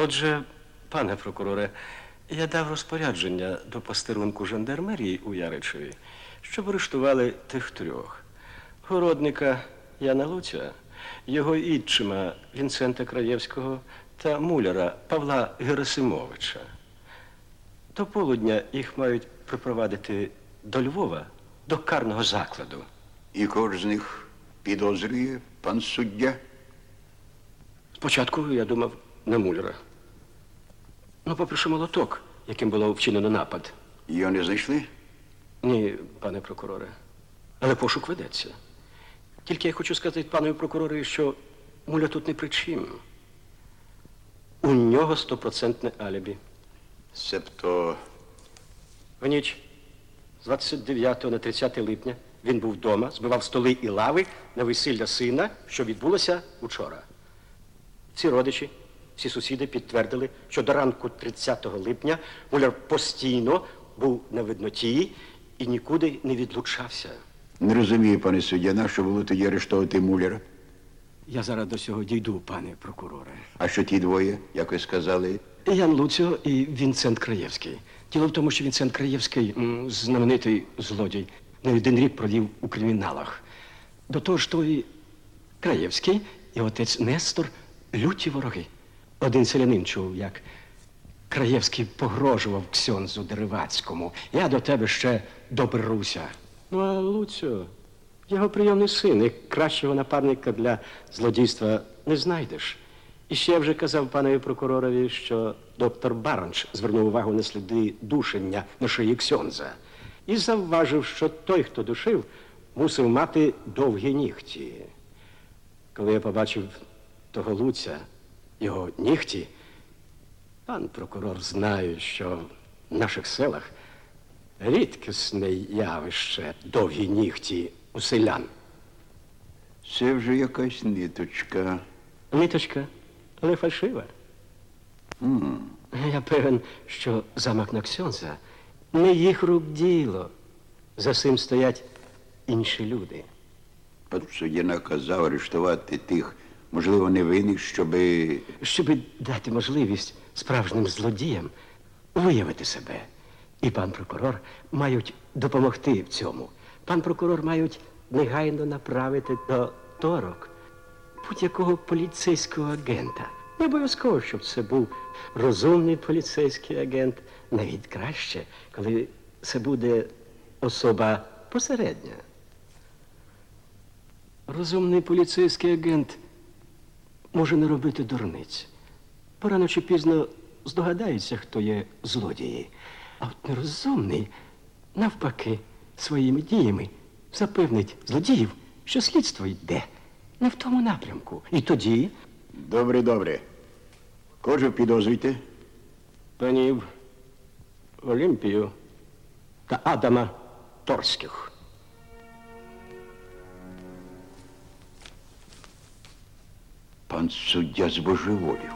Отже, пане прокуроре, я дав розпорядження до постерунку жандармерії у Яричеві, щоб арештували тих трьох: городника Яна Луця, його відчима Вінцента Краєвського та муляра Павла Герасимовича. До полудня їх мають припровадити до Львова, до карного закладу. І ж з них підозрює пан суддя? Спочатку я думав на муляра. Ну, попри молоток, яким було вчинено напад. Його не знайшли? Ні, пане прокуроре. Але пошук ведеться. Тільки я хочу сказати панові прокуророві, що муля тут не при чим. У нього стопроцентне алібі. Себто В ніч з 29 на 30 липня він був вдома, збивав столи і лави на весілля сина, що відбулося учора. Всі родичі, всі сусіди підтвердили, що до ранку 30 липня муляр постійно був на видноті і нікуди не відлучався. не розумію, пане суддя, на що було тоді арештовувати муляра. Я зараз до цього дійду, пане прокуроре. А що ті двоє, як ви сказали, Ян Луціо і Вінцент Краєвський. Діло в тому, що Вінцент Краєвський м, знаменитий злодій, не один рік провів у криміналах. До того ж, той Краєвський і отець Нестор люті вороги. Один селянин чув, як Краєвський погрожував Ксьонзу Деревацькому. Я до тебе ще доберуся. Ну, а Луціо, його прийомний син, і кращого напарника для злодійства не знайдеш. І ще я вже казав панові прокуророві, що доктор Баранч звернув увагу на сліди душення на шиї Ксьонза. І завважив, що той, хто душив, мусив мати довгі нігті. Коли я побачив того Луця, його нігті, пан прокурор знає, що в наших селах рідкісне явище довгі нігті у селян. це вже якась ниточка. Ниточка, але фальшива. Я певен, що замок на Ксьонза не їх рук діло. За цим стоять інші люди. От суддя наказав арештувати тих, можливо, невинних, щоби. Щоб дати можливість справжнім злодіям виявити себе. І пан прокурор мають допомогти в цьому. Пан прокурор мають негайно направити до торок будь-якого поліцейського агента. Не обов'язково, щоб це був розумний поліцейський агент. Навіть краще, коли це буде особа посередня. Розумний поліцейський агент може не робити дурниць. Порано чи пізно здогадається, хто є злодії. А от нерозумний, навпаки, своїми діями запевнить злодіїв, що слідство йде не в тому напрямку. І тоді Добре, добре. Кого підозрюйте? панів Олімпію та Адама Торських. Пан суддя збожеволів.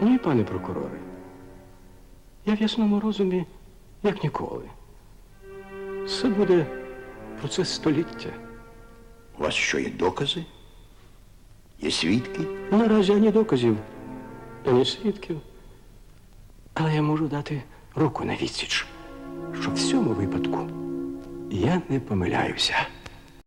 Ні, пане прокуроре. Я в ясному розумі, як ніколи. Це буде процес століття. У вас що, є докази? Є свідки? Наразі ані доказів, ані свідків. Але я можу дати руку на відсіч, що в цьому випадку я не помиляюся.